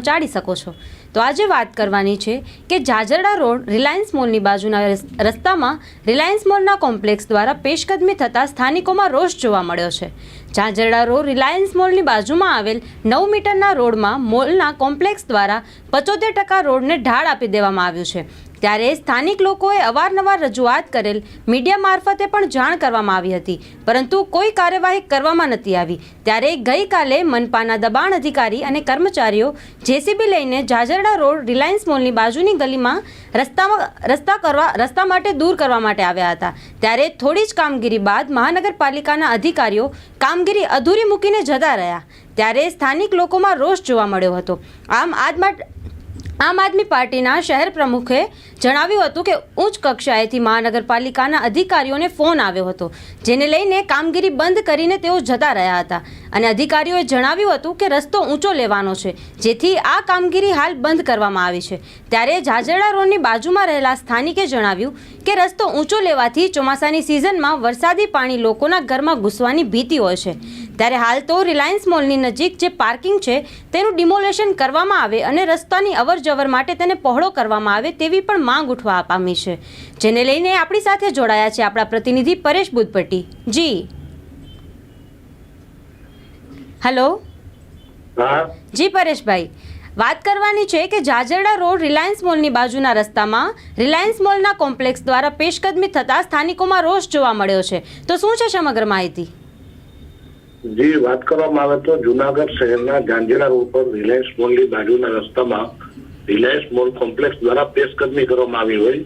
પહોંચાડી શકો છો. તો આજે વાત કરવાની છે કે જાજરડા રોડ રિલાયન્સ મોલની બાજુના રસ- રસ્તામાં રિલાયન્સ મોલના કોમ્પ્લેક્સ દ્વારા પેશકદમી થતાં સ્થાનિકોમાં રોષ જોવા મળ્યો છે. ઝાંઝરડા રોડ રિલાયન્સ મોલની બાજુમાં આવેલ નવ મીટરના રોડમાં મોલના કોમ્પ્લેક્સ દ્વારા પચોતેર ટકા રોડને ઢાળ આપી દેવામાં આવ્યું છે. ત્યારે સ્થાનિક લોકોએ અવારનવાર રજૂઆત કરેલ મીડિયા મારફતે પણ જાણ કરવામાં આવી હતી. પરંતુ કોઈ કાર્યવાહી કરવામાં નથી આવી. ત્યારે ગઈકાલે મનપાના દબાણ અધિકારી અને કર્મચારીઓ જેસીબી લઈને જાજરડા રોડ રિલાયન્સ મોલની બાજુની ગલીમાં રસ્તામાં, રસ્તા કરવા, રસ્તા માટે દૂર કરવા માટે આવ્યા હતા. ત્યારે થોડી જ કામગીરી બાદ મહાનગરપાલિકાના અધિકારીઓ કામગીરી અધૂરી મૂકીને જતા રહ્યા. ત્યારે સ્થાનિક લોકોમાં રોષ જોવા મળ્યો હતો. આમ આજ આમ આદમી પાર્ટીના શહેર પ્રમુખે જણાવ્યું હતું કે ઉચ્ચ કક્ષાએથી મહાનગરપાલિકાના અધિકારીઓને ફોન આવ્યો હતો, જેને લઈને કામગીરી બંધ કરીને તેઓ જતા રહ્યા હતા. અને અધિકારીઓએ જણાવ્યું હતું કે રસ્તો ઊંચો લેવાનો છે, જેથી આ કામગીરી હાલ બંધ કરવામાં આવી છે. ત્યારે ઝાઝરડા રોડની બાજુમાં રહેલા સ્થાનિકે જણાવ્યું કે રસ્તો ઊંચો લેવાથી ચોમાસાની સિઝનમાં વરસાદી પાણી લોકોના ઘરમાં ઘૂસવાની ભીતિ હોય છે. ત્યારે હાલ તો રિલાયન્સ મોલની નજીક જે પાર્કિંગ છે તેનું ડિમોલેશન કરવામાં આવે અને રસ્તાની અવર જવર માટે તેને પહોળો કરવામાં આવે તેવી પણ માંગ ઉઠવા પામી છે. જેને લઈને આપણી સાથે જોડાયા છે આપણા પ્રતિનિધિ પરેશ બુદ્ધપટ્ટી. જી. હેલો. જી પરેશભાઈ. વાત કરવાની છે કે જાજરડા રોડ રિલાયન્સ મોલની બાજુના રસ્તામાં રિલાયન્સ મોલના કોમ્પ્લેક્સ દ્વારા પેશકદમી થતાં સ્થાનિકોમાં રોષ જોવા મળ્યો છે. તો શું છે સમગ્ર માહિતી? જી વાત કરવામાં આવે તો જુનાગઢ શહેરના ગાંધીડા રોડ પર રિલાયન્સ મોલની બાજુના રસ્તામાં રિલાયન્સ મોલ કોમ્પ્લેક્સ દ્વારા પેશકદમી કરવામાં આવી હોય.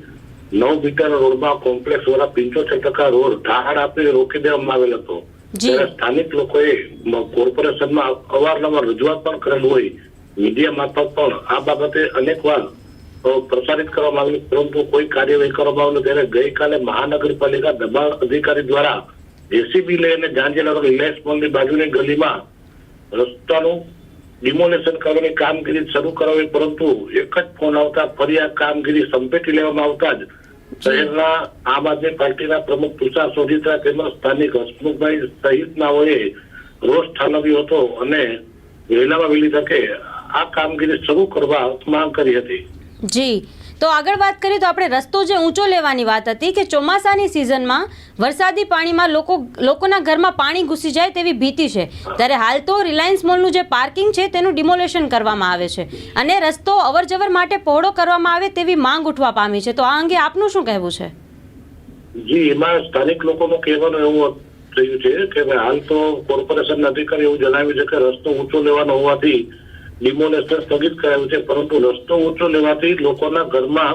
નવ મીટર રોડમાં કોમ્પ્લેક્સ દ્વારા પંચોતેર ટકા રોડ ધાડ આપી રોકી દેવામાં આવેલ હતો. ત્યારે સ્થાનિક લોકોએ મ- કોર્પોરેશનમાં અવારનવાર રજૂઆત પણ કરેલ હોય. મીડિયા મારફત પણ આ બાબતે અનેકવાર વાર પ્રસારિત કરવામાં આવેલી પરંતુ કોઈ કાર્યવાહી કરવામાં આવેલી ત્યારે ગઈકાલે મહાનગરપાલિકા દબાણ અધિકારી દ્વારા જેસીબી લઈને ગાંધીનગર રિલાયન્સ મોલની બાજુની ગલીમાં રસ્તાનું ડિમોલેશન કરવાની કામગીરી શરૂ કરાવી, પરંતુ એક જ ફોન આવતા, ફરી આ કામગીરી સંપેટી લેવામાં આવતા જ શહેરના આમ આદમી પાર્ટીના પ્રમુખ તુષાર સોઢિત્રા તેમજ સ્થાનિક હસમુખભાઈ સહિતનાઓએ રોષ ઠાલવ્યો હતો અને વહેલામાં વહેલી તકે આ કામગીરી શરૂ કરવા માંગ કરી હતી. જી તો આગળ વાત કરીએ તો આપણે રસ્તો જે ઊંચો લેવાની વાત હતી કે ચોમાસાની સિઝનમાં વરસાદી પાણીમાં લોકો, લોકોના ઘરમાં પાણી ઘૂસી જાય તેવી ભીતિ છે. ત્યારે હાલ તો રિલાયન્સ મોલનું જે પાર્કિંગ છે તેનું ડિમોલેશન કરવામાં આવે છે અને રસ્તો અવરજવર માટે પહોળો કરવામાં આવે તેવી માંગ ઉઠવા પામી છે. તો આ અંગે આપનું શું કહેવું છે? જી, એમાં સ્થાનિક લોકોનું કહેવાનું એવું થયું છે કે હાલ તો કોર્પોરેશન અધિકારી એવું જણાવ્યું છે કે રસ્તો ઊંચો લેવાનો હોવાથી ડિમોલેશન સ્થગિત કરાયું છે પરંતુ રસ્તો ઊંચો લેવાથી લોકોના ઘરમાં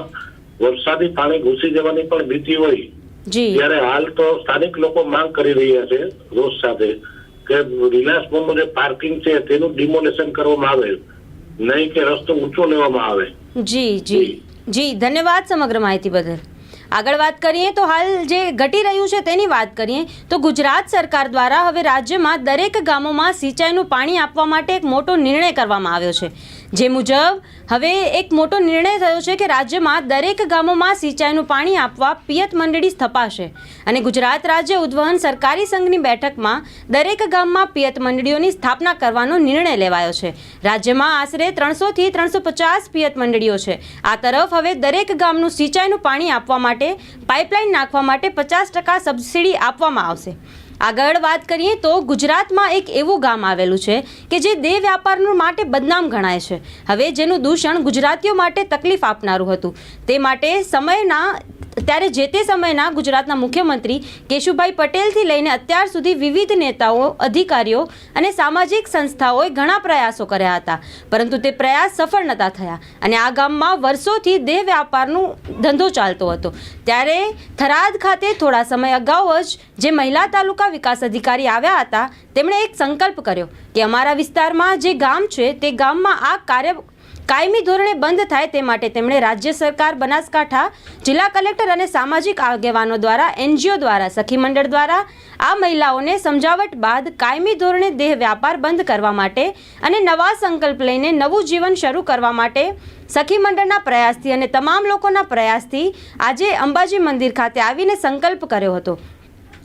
વરસાદી પાણી ઘૂસી જવાની પણ ભીતિ હોય. ત્યારે હાલ તો સ્થાનિક લોકો માંગ કરી રહ્યા છે રોષ સાથે કે રિલાયન્સ મોલનું જે પાર્કિંગ છે તેનું ડિમોલેશન કરવામાં આવે. નહીં કે રસ્તો ઊંચો લેવામાં આવે. જી. જી. જી ધન્યવાદ સમગ્ર માહિતી બદલ. આગળ વાત કરીએ તો હાલ જે ઘટી રહ્યું છે તેની વાત કરીએ તો ગુજરાત સરકાર દ્વારા હવે રાજ્યમાં દરેક ગામોમાં સિંચાઈનું પાણી આપવા માટે એક મોટો નિર્ણય કરવામાં આવ્યો છે. જે મુજબ હવે એક મોટો નિર્ણય થયો છે કે રાજ્યમાં દરેક ગામોમાં સિંચાઈનું પાણી આપવા પિયત મંડળી સ્થપાશે. અને ગુજરાત રાજ્ય ઉદ્વહન સરકારી સંઘની બેઠકમાં દરેક ગામમાં પિયત મંડળીઓની સ્થાપના કરવાનો નિર્ણય લેવાયો છે. રાજ્યમાં આશરે ત્રણસોથી ત્રણસો પચાસ પિયત મંડળીઓ છે. આ તરફ હવે દરેક ગામનું સિંચાઈનું પાણી આપવા માટે, પાઇપલાઇન નાખવા માટે પચાસ ટકા સબસિડી આપવામાં આવશે. આગળ વાત કરીએ તો ગુજરાતમાં એક એવું ગામ આવેલું છે કે જે દેહ વ્યાપારનું માટે બદનામ ગણાય છે. હવે જેનું દૂષણ ગુજરાતીઓ માટે તકલીફ આપનારું હતું. તે માટે સમયના, ત્યારે જે તે સમયના ગુજરાતના મુખ્યમંત્રી કેશુભાઈ પટેલથી લઈને અત્યાર સુધી વિવિધ નેતાઓ, અધિકારીઓ અને સામાજિક સંસ્થાઓએ ઘણા પ્રયાસો કર્યા હતા. પરંતુ તે પ્રયાસ સફળ નહોતા થયા અને આ ગામમાં વર્ષોથી દેહ વ્યાપારનું ધંધો ચાલતો હતો. ત્યારે થરાદ ખાતે થોડા સમય અગાઉ જ જે મહિલા તાલુકા વિકાસ અધિકારી આવ્યા હતા, તેમણે એક સંકલ્પ કર્યો કે અમારા વિસ્તારમાં જે ગામ છે, તે ગામમાં આ કાર્ય કાયમી ધોરણે બંધ થાય તે માટે તેમણે રાજ્ય સરકાર, બનાસકાંઠા, જિલ્લા કલેક્ટર અને સામાજિક આગેવાનો દ્વારા, એનજીઓ દ્વારા, સખી મંડળ દ્વારા આ મહિલાઓને સમજાવટ બાદ કાયમી ધોરણે દેહ વ્યાપાર બંધ કરવા માટે અને નવા સંકલ્પ લઈને નવું જીવન શરૂ કરવા માટે સખી મંડળના પ્રયાસથી અને તમામ લોકોના પ્રયાસથી આજે અંબાજી મંદિર ખાતે આવીને સંકલ્પ કર્યો હતો.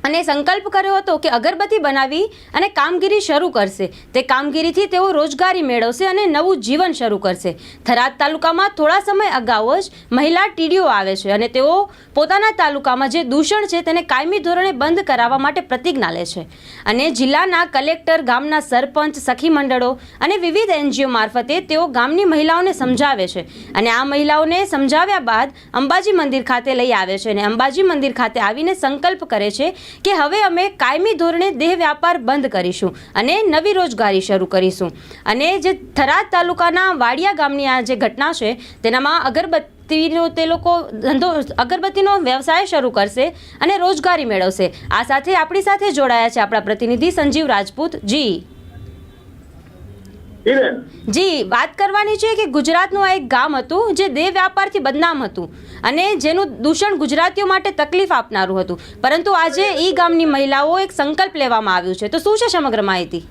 અને સંકલ્પ કર્યો હતો કે અગરબત્તી બનાવી અને કામગીરી શરૂ કરશે. તે કામગીરીથી તેઓ રોજગારી મેળવશે અને નવું જીવન શરૂ કરશે. થરાદ તાલુકામાં થોડા સમય અગાઉ જ મહિલા ટીડીઓ આવે છે અને તેઓ પોતાના તાલુકામાં જે દૂષણ છે તેને કાયમી ધોરણે બંધ કરાવવા માટે પ્રતિજ્ઞા લે છે. અને જિલ્લાના કલેક્ટર, ગામના સરપંચ, સખી મંડળો અને વિવિધ એનજીઓ મારફતે તેઓ ગામની મહિલાઓને સમજાવે છે. અને આ મહિલાઓને સમજાવ્યા બાદ અંબાજી મંદિર ખાતે લઈ આવે છે અને અંબાજી મંદિર ખાતે આવીને સંકલ્પ કરે છે કે હવે અમે કાયમી ધોરણે દેહ વ્યાપાર બંધ કરીશું અને નવી રોજગારી શરૂ કરીશું. અને જે થરાદ તાલુકાના વાડિયા ગામની આ જે ઘટના છે, તેનામાં અગરબત્તીનો તે લોકો ધંધો, અગરબત્તીનો વ્યવસાય શરૂ કરશે અને રોજગારી મેળવશે. આ સાથે આપણી સાથે જોડાયા છે આપણા પ્રતિનિધિ સંજીવ રાજપૂત. જી. જી વાત કરવાની છે કે ગુજરાતનું આ એક ગામ હતું જે દેહ વ્યાપારથી બદનામ હતું અને જેનું દૂષણ ગુજરાતીઓ માટે તકલીફ આપનારું હતું. પરંતુ આજે ઈ ગામની મહિલાઓ એક સંકલ્પ લેવામાં આવ્યું છે. તો શું છે સમગ્ર માહિતી?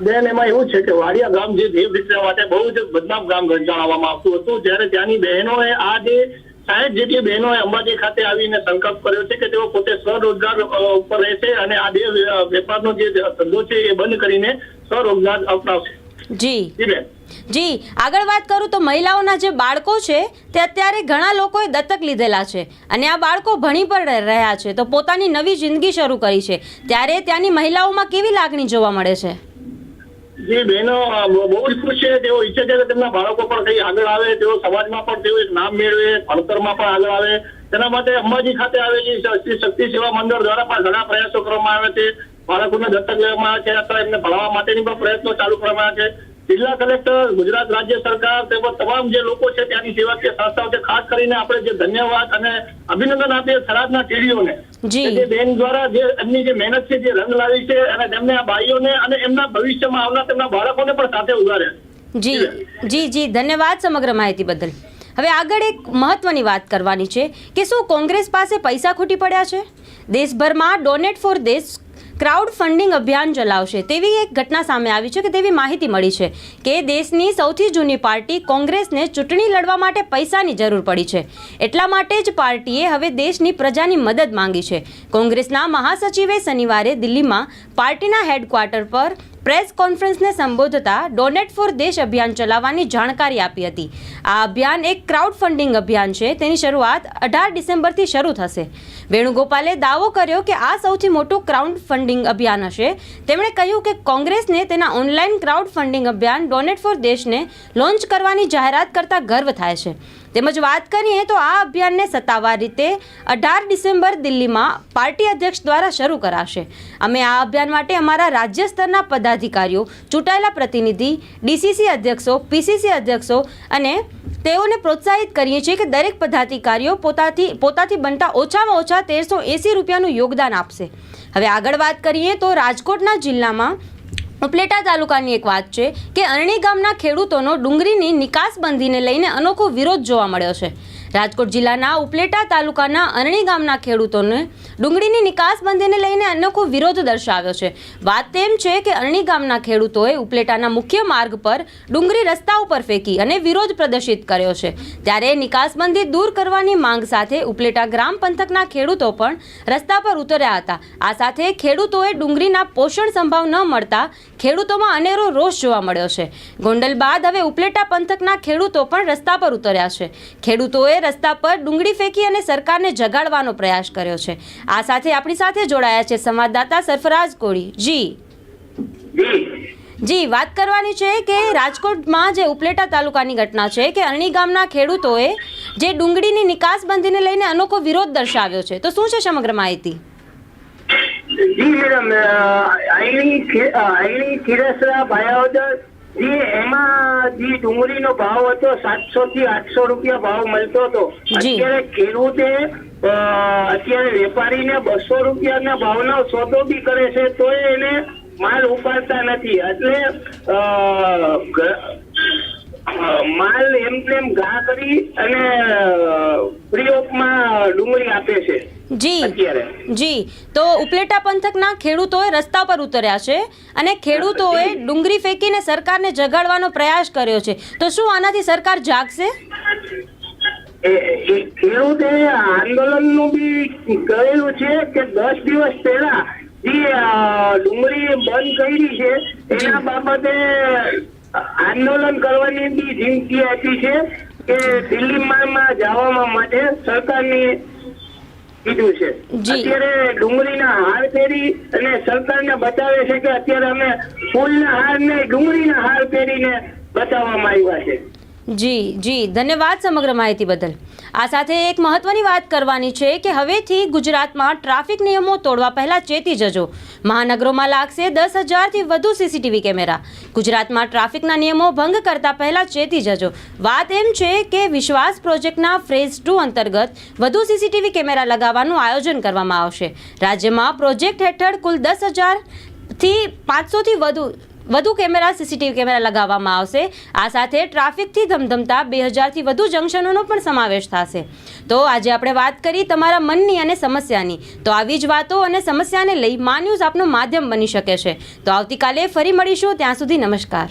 બેન એમાં એવું છે કે વાડિયા ગામ જે દેવ વિતરણ માટે બહુ જ બદનામ ગામ જણાવવામાં આવતું હતું જ્યારે ત્યાંની બહેનોએ આ જે સાહેબ જેટલી બહેનોએ અંબાજી ખાતે આવીને સંકલ્પ કર્યો છે કે તેઓ પોતે સ્વરોજગાર ઉપર રહેશે અને આ દેહ વેપારનો જે ધંધો છે એ બંધ કરીને સ્વરોજગાર અપનાવશે. જી. જી આગળ વાત કરું તો મહિલાઓના જે બાળકો છે તે અત્યારે ઘણા લોકોએ દત્તક લીધેલા છે. અને આ બાળકો ભણી પણ રહ્યા છે. તો પોતાની નવી જિંદગી શરૂ કરી છે. ત્યારે ત્યાંની મહિલાઓમાં કેવી લાગણી જોવા મળે છે? જે બહેનો બહુ જ ખુશ છે. તેઓ ઈચ્છે છે કે તેમના બાળકો પણ કઈ આગળ આવે. તેઓ સમાજમાં પણ તેઓ એક નામ મેળવે ભણતરમાં પણ આગળ આવે. તેના માટે અંબાજી ખાતે આવેલી શક્તિ સેવા મંડળ દ્વારા પણ ઘણા પ્રયાસો કરવામાં આવે છે. બાળકોને દત્તક લેવામાં આવે છે અથવા એમને ભણવા માટેની પણ પ્રયત્નો ચાલુ કરવામાં આવે છે. જિલ્લા કલેક્ટર ગુજરાત રાજ્ય સરકાર તેમજ તમામ જે લોકો છે ત્યાંની સેવાકીય સંસ્થાઓ છે ખાસ કરીને આપણે જે ધન્યવાદ અને અભિનંદન આપીએ થરાદના ટીડીઓને. જી. જે બેન દ્વારા જે એમની જે મહેનત છે જે રંગ લાવી છે અને તેમને આ ભાઈઓને અને એમના ભવિષ્યમાં આવનાર તેમના બાળકોને પણ સાથે ઉગારે જી. જી જી. ધન્યવાદ સમગ્ર માહિતી બદલ. હવે આગળ એક મહત્વની વાત કરવાની છે કે શું કોંગ્રેસ પાસે પૈસા ખૂટી પડ્યા છે? દેશભરમાં ડોનેટ ફોર દેશ ક્રાઉડ ફંડિંગ અભિયાન ચલાવશે. તેવી એક ઘટના સામે આવી છે કે તેવી માહિતી મળી છે કે દેશની સૌથી જૂની પાર્ટી કોંગ્રેસને ચૂંટણી લડવા માટે પૈસાની જરૂર પડી છે. એટલા માટે જ પાર્ટીએ હવે દેશની પ્રજાની મદદ માંગી છે. કોંગ્રેસના મહાસચિવે શનિવારે દિલ્હીમાં પાર્ટીના હેડક્વાર્ટર પર પ્રેસ કોન્ફરન્સને સંબોધતા ડોનેટ ફોર દેશ અભિયાન ચલાવવાની જાણકારી આપી હતી. આ અભિયાન એક ક્રાઉડ ફંડિંગ અભિયાન છે. તેની શરૂઆત અઢાર ડિસેમ્બરથી શરૂ થશે. વેણુગોપાલે દાવો કર્યો કે આ સૌથી મોટું ક્રાઉડ ફંડિંગ અભિયાન હશે. તેમણે કહ્યું કે કોંગ્રેસને તેના ઓનલાઈન ક્રાઉડ ફંડિંગ અભિયાન ડોનેટ ફોર દેશને લોન્ચ કરવાની જાહેરાત કરતા ગર્વ થાય છે. તેમજ વાત કરીએ તો આ અભિયાનને સત્તાવાર રીતે અઢાર ડિસેમ્બર દિલ્હીમાં પાર્ટી અધ્યક્ષ દ્વારા શરૂ કરાશે. અમે આ અભિયાન માટે અમારા રાજ્ય સ્તરના પદાધિકારીઓ, ચૂંટાયેલા પ્રતિનિધિ, ડીસીસી અધ્યક્ષો, પીસીસી અધ્યક્ષો અને તેઓને પ્રોત્સાહિત કરીએ છીએ કે દરેક પદાધિકારીઓ પોતાથી પોતાથી બનતા ઓછામાં ઓછા તેરસો એંસી રૂપિયાનું યોગદાન આપશે. હવે આગળ વાત કરીએ તો રાજકોટના જિલ્લામાં ઉપલેટા તાલુકાની એક વાત છે કે અરણી ગામના ખેડૂતોનો ડુંગળીની નિકાસબંધીને લઈને અનોખો વિરોધ જોવા મળ્યો છે. રાજકોટ જિલ્લાના ઉપલેટા તાલુકાના અરણી ગામના ખેડૂતોને ડુંગળીની નિકાસબંધીને લઈને અનોખો વિરોધ દર્શાવ્યો છે. વાત તેમ છે કે અરણી ગામના ખેડૂતોએ ઉપલેટાના મુખ્ય માર્ગ પર ડુંગળી રસ્તા ઉપર ફેંકી અને વિરોધ પ્રદર્શિત કર્યો છે. ત્યારે નિકાસબંધી દૂર કરવાની માંગ સાથે ઉપલેટા ગ્રામ પંથકના ખેડૂતો પણ રસ્તા પર ઉતર્યા હતા. આ સાથે ખેડૂતોએ ડુંગળીના પોષણ સંભાવ ન મળતા ખેડૂતોમાં અનેરો રોષ જોવા મળ્યો છે. ગોંડલ બાદ હવે ઉપલેટા પંથકના ખેડૂતો પણ રસ્તા પર ઉતર્યા છે. ખેડૂતોએ રસ્તા પર ડુંગળી ફેંકી અને સરકારને જગાડવાનો પ્રયાસ કર્યો છે. આ સાથે આપણી સાથે જોડાયા છે સંવાદદાતા સરફરાજ કોળી. જી. જી, વાત કરવાની છે કે રાજકોટમાં જે ઉપલેટા તાલુકાની ઘટના છે કે અરણી ગામના ખેડૂતોએ જે ડુંગળીની નિકાસબંધીને લઈને અનોખો વિરોધ દર્શાવ્યો છે. તો શું છે સમગ્ર માહિતી? જી મેડમ આઈણી ખે- ખીરસરા ભાયાવદર જી એમાં જે ડુંગળીનો ભાવ હતો સાતસો થી આઠસો રૂપિયા ભાવ મળતો હતો. અત્યારે ખેડૂતે અત્યારે વેપારીને બસો રૂપિયાના ભાવનો સોદો બી કરે છે તોય એને માલ ઉપાડતા નથી. એટલે માલ એમને એમ ઘા કરી અને ફ્રી ઓફમાં ડુંગળી આપે છે. જી જી. તો ઉપલેટા પંથકના ખેડૂતોએ રસ્તા પર ઉતર્યા છે અને ખેડૂતોએ ડુંગળી ફેંકીને સરકારને જગાડવાનો પ્રયાસ કર્યો છે. તો શું આનાથી સરકાર જાગશે? ખેડૂતે આંદોલનનું બી કહેલું છે કે દસ દિવસ પહેલા જે ડુંગળી બંધ કરી છે એના બાબતે આંદોલન કરવાની બી ધીમકી આપી છે કે દિલ્હીમાં જવામાં માટે સરકારની કીધું છે. અત્યારે ડુંગળીના હાર પહેરી અને સરકારને બતાવે છે કે અત્યારે અમે ફૂલના હાર ને ડુંગળીના હાર પહેરીને બતાવવામાં આવ્યા છે જી જી. ધન્યવાદ સમગ્ર માહિતી બદલ. આ સાથે એક મહત્વની વાત કરવાની છે કે હવેથી ગુજરાતમાં ટ્રાફિક નિયમો તોડવા પહેલા ચેતી જજો. મહાનગરોમાં લાગશે દસ હજારથી વધુ સીસીટીવી કેમેરા. ગુજરાતમાં ટ્રાફિકના નિયમો ભંગ કરતા પહેલા ચેતી જજો. વાત એમ છે કે વિશ્વાસ પ્રોજેક્ટના ફેઝ ટુ અંતર્ગત વધુ સીસીટીવી કેમેરા લગાવવાનું આયોજન કરવામાં આવશે. રાજ્યમાં પ્રોજેક્ટ હેઠળ કુલ દસ હજારથી પાંચસોથી વધુ વધુ કેમેરા, સીસીટીવી કેમેરા લગાવવામાં આવશે. આ સાથે ટ્રાફિકથી ધમધમતા બે હજારથી વધુ જંકશનોનો પણ સમાવેશ થશે. તો આજે આપણે વાત કરી તમારા મનની અને સમસ્યાની. તો આવી જ વાતો અને સમસ્યાને લઈ મા આપનું માધ્યમ બની શકે છે. તો આવતીકાલે ફરી મળીશું. ત્યાં સુધી નમસ્કાર.